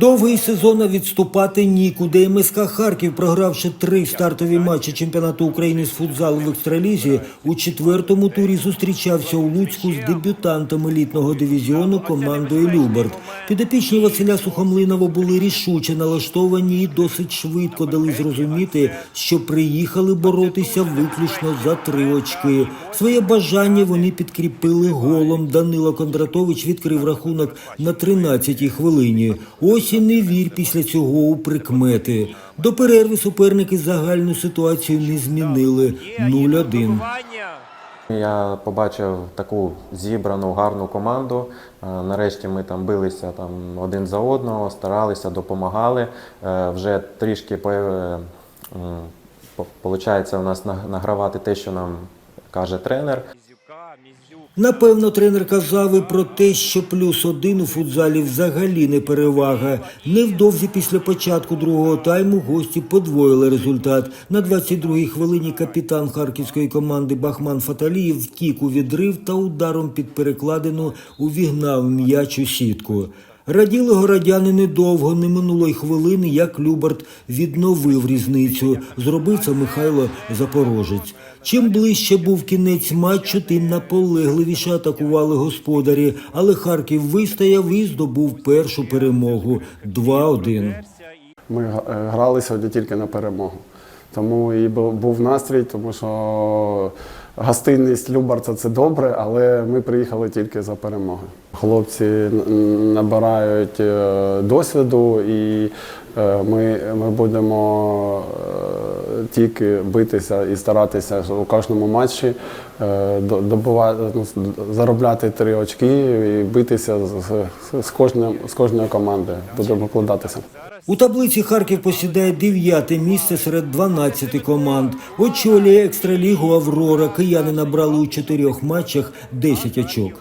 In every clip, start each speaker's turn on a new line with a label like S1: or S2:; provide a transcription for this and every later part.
S1: Довгий сезон а відступати нікуди. МСК Харків, програвши три стартові матчі чемпіонату України з футзалу в екстралізі, у четвертому турі зустрічався у Луцьку з дебютантом елітного дивізіону командою Люберт. Підопічні Василя Сухомлинова були рішуче налаштовані і досить швидко дали зрозуміти, що приїхали боротися виключно за три очки. Своє бажання вони підкріпили голом. Данило Кондратович відкрив рахунок на 13-й хвилині. Ось і не вір після цього у прикмети. До перерви суперники загальну ситуацію не змінили 0-1.
S2: Я побачив таку зібрану гарну команду. Е, Нарешті ми там билися там один за одного, старалися, допомагали. Е, Вже трішки по- е, у нас на- награвати те, що нам каже тренер.
S1: Напевно, тренер казав і про те, що плюс один у футзалі взагалі не перевага. Невдовзі після початку другого тайму гості подвоїли результат. На 22-й хвилині капітан харківської команди Бахман Фаталієв втік у відрив та ударом під перекладину увігнав м'яч у сітку. Раділи городяни недовго, не минуло й хвилини, як Любарт відновив різницю. Зробив це Михайло Запорожець. Чим ближче був кінець матчу, тим наполегливіше атакували господарі. Але Харків вистояв і здобув першу перемогу 2-1.
S3: Ми е, грали сьогодні тільки на перемогу. Тому і бу- був настрій, тому що гостинність Любарца це добре, але ми приїхали тільки за перемогою. Хлопці набирають е, досвіду, і е, ми, ми будемо е, тільки битися і старатися у кожному матчі добувати, ну, заробляти три очки і битися з, з, кожним, з кожною командою. Будемо вкладатися.
S1: У таблиці Харків посідає дев'яте місце серед 12 команд. Очолює екстралігу Аврора. Кияни набрали у чотирьох матчах 10 очок.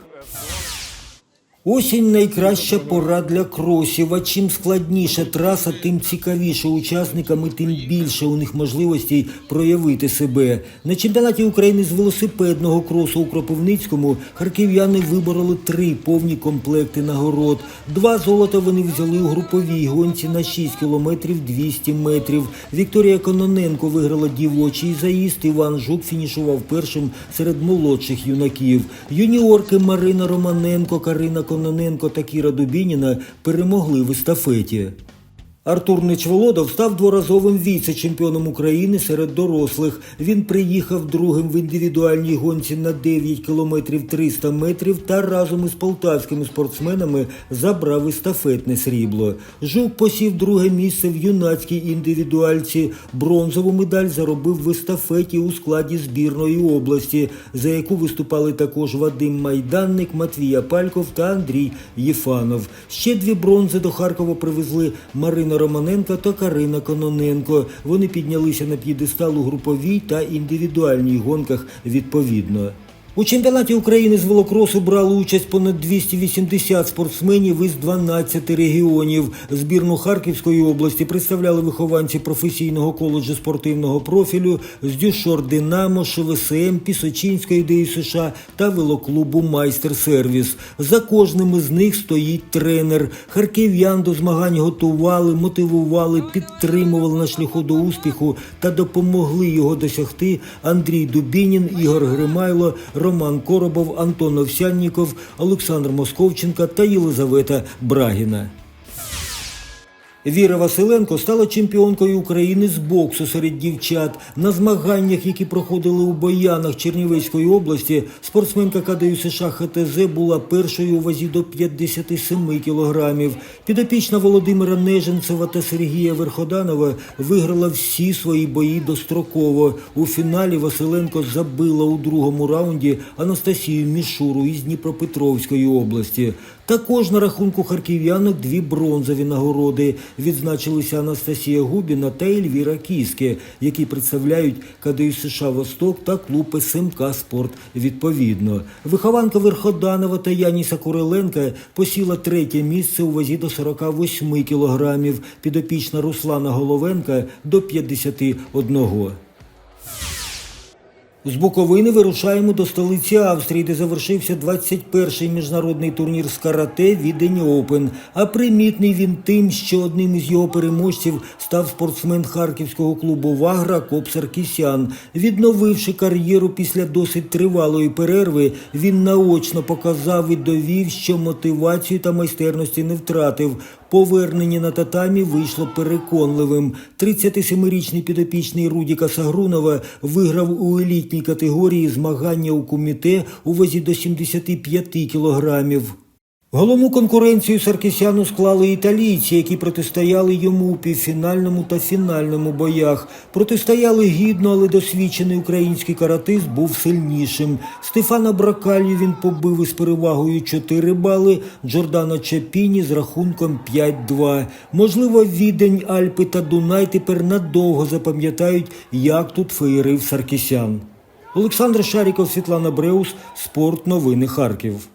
S1: Осінь найкраща пора для кросів. А чим складніша траса, тим цікавіше учасникам і тим більше у них можливостей проявити себе. На чемпіонаті України з велосипедного кросу у Кропивницькому харків'яни вибороли три повні комплекти нагород. Два золота вони взяли у груповій гонці на 6 кілометрів 200 метрів. Вікторія Кононенко виграла дівочий заїзд. Іван Жук фінішував першим серед молодших юнаків. Юніорки Марина Романенко, Карина Кононенко та Кіра Дубініна перемогли в естафеті. Артур Нечволодов став дворазовим віце-чемпіоном України серед дорослих. Він приїхав другим в індивідуальній гонці на 9 кілометрів 300 метрів та разом із полтавськими спортсменами забрав естафетне срібло. Жук посів друге місце в юнацькій індивідуальці. Бронзову медаль заробив в естафеті у складі збірної області, за яку виступали також Вадим Майданник, Матвій Апальков та Андрій Єфанов. Ще дві бронзи до Харкова привезли Марина Романенко та Карина Кононенко. Вони піднялися на п'єдестал у груповій та індивідуальній гонках відповідно. У чемпіонаті України з велокросу брали участь понад 280 спортсменів із 12 регіонів. Збірну Харківської області представляли вихованці професійного коледжу спортивного профілю з Дюшор Динамо, ШВСМ, Пісочинської ДЮСШ та велоклубу Майстер Сервіс. За кожним із них стоїть тренер. Харків'ян до змагань готували, мотивували, підтримували на шляху до успіху та допомогли його досягти Андрій Дубінін, Ігор Гримайло, Роман Коробов, Антон Овсянніков, Олександр Московченка та Єлизавета Брагіна. Віра Василенко стала чемпіонкою України з боксу серед дівчат. На змаганнях, які проходили у Боянах Чернівецької області, спортсменка КДЮ США ХТЗ була першою у вазі до 57 кілограмів. Підопічна Володимира Неженцева та Сергія Верходанова виграла всі свої бої достроково. У фіналі Василенко забила у другому раунді Анастасію Мішуру із Дніпропетровської області. Також на рахунку харків'янок дві бронзові нагороди. Відзначилися Анастасія Губіна та Ельвіра Кіске, які представляють КДЮ США Восток та клуб СМК Спорт відповідно. Вихованка Верходанова та Яніса Куриленка посіла третє місце у вазі до 48 кілограмів, підопічна Руслана Головенка до 51. З Буковини вирушаємо до столиці Австрії, де завершився 21-й міжнародний турнір з карате Відень Опен. А примітний він тим, що одним із його переможців став спортсмен харківського клубу Вагра Коп Саркісян. Відновивши кар'єру після досить тривалої перерви, він наочно показав і довів, що мотивацію та майстерності не втратив. Повернення на татамі вийшло переконливим. 37-річний підопічний Рудіка Сагрунова виграв у елітній категорії змагання у куміте у вазі до 75 кілограмів. Головну конкуренцію Саркісяну склали італійці, які протистояли йому у півфінальному та фінальному боях. Протистояли гідно, але досвідчений український каратист був сильнішим. Стефана Бракалью він побив із перевагою 4 бали, Джордано Чапіні з рахунком 5-2. Можливо, Відень, Альпи та Дунай тепер надовго запам'ятають, як тут феєрив Саркісян. Олександр Шаріков, Світлана Бреус, Спорт. Новини Харків.